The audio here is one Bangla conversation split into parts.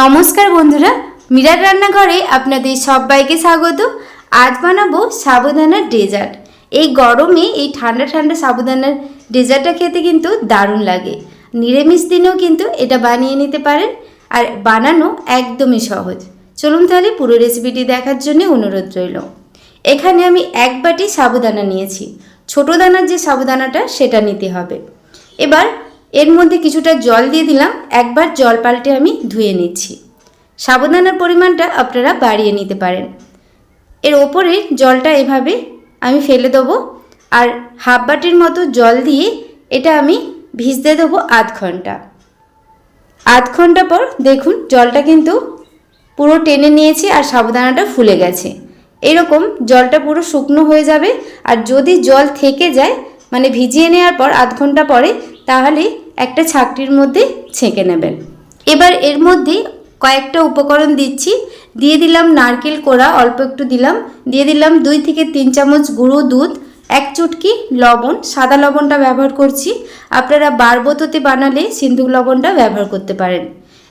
নমস্কার বন্ধুরা, মিরার রান্নাঘরে আপনাদের সবাইকে স্বাগত। আজ বানাবো সাবুদানার ডেজার্ট। এই গরমে এই ঠান্ডা ঠান্ডা সাবুদানার ডেজার্টটা খেতে কিন্তু দারুণ লাগে। নিরামিষ দিনেও কিন্তু এটা বানিয়ে নিতে পারেন আর বানানো একদমই সহজ। চলুন তাহলে পুরো রেসিপিটি দেখার জন্য অনুরোধ রইল। এখানে আমি এক বাটি সাবুদানা নিয়েছি। ছোটো দানার যে সাবুদানাটা সেটা নিতে হবে। এবার এর মধ্যে কিছুটা জল দিয়ে দিলাম, একবার জল পাল্টে আমি ধুয়ে নিচ্ছি। সাবুদানার পরিমাণটা আপনারা বাড়িয়ে নিতে পারেন। এর ওপরে জলটা এভাবে আমি ফেলে দেবো আর হাফ বাটির মতো জল দিয়ে এটা আমি ভিজতে দেবো আধ ঘণ্টা। আধ ঘণ্টা পর দেখুন জলটা কিন্তু পুরো টেনে নিয়েছি আর সাবুদানাটা ফুলে গেছে। এরকম জলটা পুরো শুকনো হয়ে যাবে আর যদি জল থেকে যায় মানে ভিজিয়ে নেওয়ার পর আধ ঘণ্টা পরে, তাহলে একটা ছাকটির মধ্যে ছেঁকে নেবেন। এবার এর মধ্যে কয়েকটা উপকরণ দিচ্ছি। দিয়ে দিলাম নারকেল কোড়া, অল্প একটু দিলাম। দিয়ে দিলাম দুই থেকে তিন চামচ গুঁড়ো দুধ, এক চুটকি লবণ, সাদা লবণটা ব্যবহার করছি। আপনারা বারবততে বানালে সিন্ধুক লবণটা ব্যবহার করতে পারেন।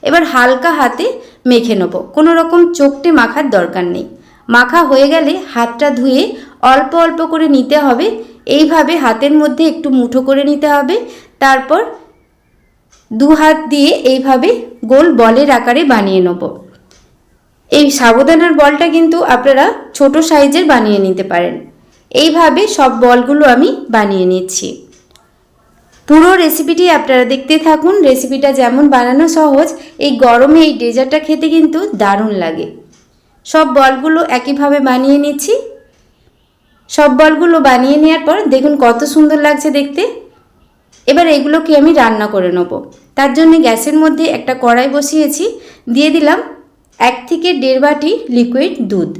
এবার হালকা হাতে মেখে নেব। কোনো রকম চোখটে মাখার দরকার নেই। মাখা হয়ে গেলে হাতটা ধুয়ে অল্প অল্প করে নিতে হবে। এইভাবে হাতের মধ্যে একটু মুঠো করে নিতে হবে। তারপর দু হাত দিয়ে এইভাবে গোল বলের আকারে বানিয়ে নেব। এই সাবধানার বলটা কিন্তু আপনারা ছোট সাইজের বানিয়ে নিতে পারেন। এইভাবে সব বলগুলো আমি বানিয়ে নিচ্ছি। পুরো রেসিপিটি আপনারা দেখতে থাকুন। রেসিপিটা যেমন বানানো সহজ, এই গরমে এই ডেজার্টটা খেতে কিন্তু দারুণ লাগে। সব বলগুলো একইভাবে বানিয়ে নিচ্ছি। সব বলগুলো বানিয়ে নেওয়ার পর দেখুন কত সুন্দর লাগছে দেখতে। এবার এগুলোকে আমি রান্না করে নেব। তার জন্য গ্যাসের মধ্যে একটা কড়াই বসিয়েছি, দিয়ে দিলাম এক থেকে দেড় বাটি লিকুইড দুধ।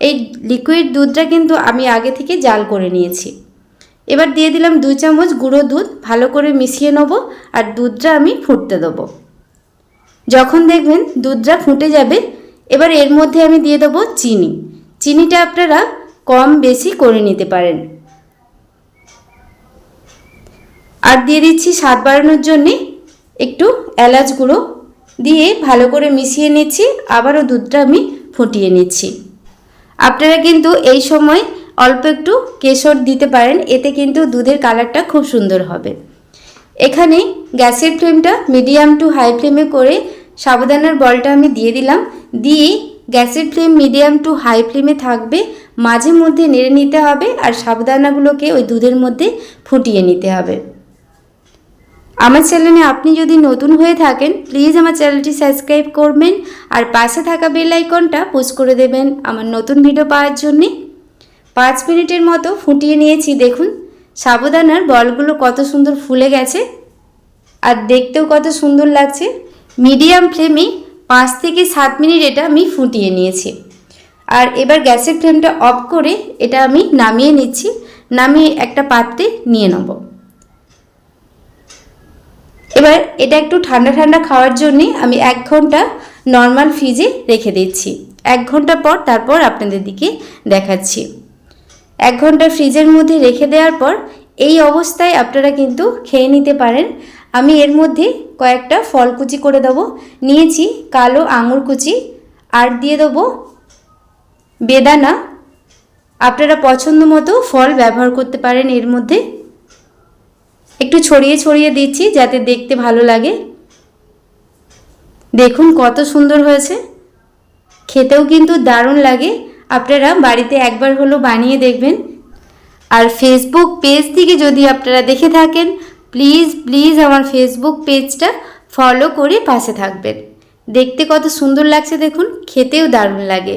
এই লিকুইড দুধটা কিন্তু আমি আগে থেকে জাল করে নিয়েছি। এবার দিয়ে দিলাম দুই চামচ গুঁড়ো দুধ, ভালো করে মিশিয়ে নেব আর দুধটা আমি ফুটতে দেবো। যখন দেখবেন দুধটা ফুটে যাবে, এবার এর মধ্যে আমি দিয়ে দেবো চিনি। চিনিটা আপনারা কম বেশি করে নিতে পারেন। আর দিয়ে দিচ্ছি স্বাদ বাড়ানোর জন্যে একটু এলাচ গুঁড়ো দিয়ে ভালো করে মিশিয়ে নিচ্ছি, আবারও দুধটা আমি ফুটিয়ে নিচ্ছি। আপনারা কিন্তু এই সময় অল্প একটু কেশর দিতে পারেন, এতে কিন্তু দুধের কালারটা খুব সুন্দর হবে। এখানে গ্যাসের ফ্লেমটা মিডিয়াম টু হাই ফ্লেমে করে সাবধানের বলটা আমি দিয়ে দিলাম, দিয়ে গ্যাসের ফ্লেম মিডিয়াম টু হাই ফ্লেমে থাকবে, মাঝে মধ্যে নেড়ে নিতে হবে আর সাবধানাগুলোকে ওই দুধের মধ্যে ফুটিয়ে নিতে হবে। আমার চ্যানেলে আপনি যদি নতুন হয়ে থাকেন প্লিজ আমার চ্যানেলটি সাবস্ক্রাইব করবেন আর পাশে থাকা বেল আইকনটা পুশ করে দেবেন আমার নতুন ভিডিও পাওয়ার জন্যে। পাঁচ মিনিটের মতো ফুটিয়ে নিয়েছি, দেখুন। সাবুদানার বলগুলো কত সুন্দর ফুলে গেছে আর দেখতেও কত সুন্দর লাগছে। মিডিয়াম ফ্লেমে পাঁচ থেকে সাত মিনিট এটা আমি ফুটিয়ে নিয়েছি। আর এবার গ্যাসের ফ্লেমটা অফ করে এটা আমি নামিয়ে নিচ্ছি। নামিয়ে একটা পাত্রে নিয়ে নেব। এবার এটা একটু ঠান্ডা ঠান্ডা খাওয়ার জন্যে আমি এক ঘণ্টা নর্মাল ফ্রিজে রেখে দিচ্ছি। এক ঘণ্টা পর তারপর আপনাদের দিকে দেখাচ্ছি। এক ঘণ্টা ফ্রিজের মধ্যে রেখে দেওয়ার পর এই অবস্থায় আপনারা কিন্তু খেয়ে নিতে পারেন। আমি এর মধ্যে কয়েকটা ফল কুচি করে দেবো। নিয়েছি কালো আঙুর কুচি, আর দিয়ে দেবো বেদানা। আপনারা পছন্দ মতো ফল ব্যবহার করতে পারেন এর মধ্যে। একটু ছড়িয়ে ছড়িয়ে দিচ্ছি যাতে দেখতে ভালো লাগে। দেখুন কত সুন্দর হয়েছে। খেতেও কিন্তু দারুণ লাগে। আপনারা বাড়িতে একবার হলো বানিয়ে দেখবেন। আর ফেসবুক পেজ থেকে যদি আপনারা দেখে থাকেন প্লিজ প্লিজ আমার ফেসবুক পেজটা ফলো করে পাশে থাকবেন। দেখতে কত সুন্দর লাগছে দেখুন, খেতেও দারুণ লাগে।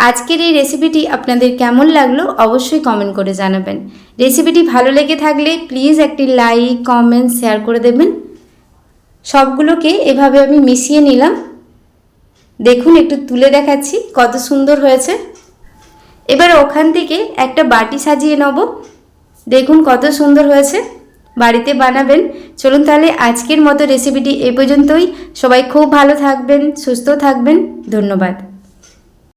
আজকের এই রেসিপিটি আপনাদের কেমন লাগল অবশ্যই কমেন্ট করে জানাবেন। রেসিপিটি ভালো লেগে থাকলে প্লিজ একটি লাইক কমেন্ট শেয়ার করে দেবেন। সবগুলোকে এভাবে আমি মিশিয়ে নিলাম। দেখুন, একটু তুলে দেখাচ্ছি কত সুন্দর হয়েছে। এবার ওখান থেকে একটা বাটি সাজিয়ে নেব। দেখুন, কত সুন্দর হয়েছে। বাড়িতে বানাবেন। চলুন তাহলে আজকের মতো রেসিপিটি এ পর্যন্তই। সবাই খুব ভালো থাকবেন, সুস্থ থাকবেন। ধন্যবাদ।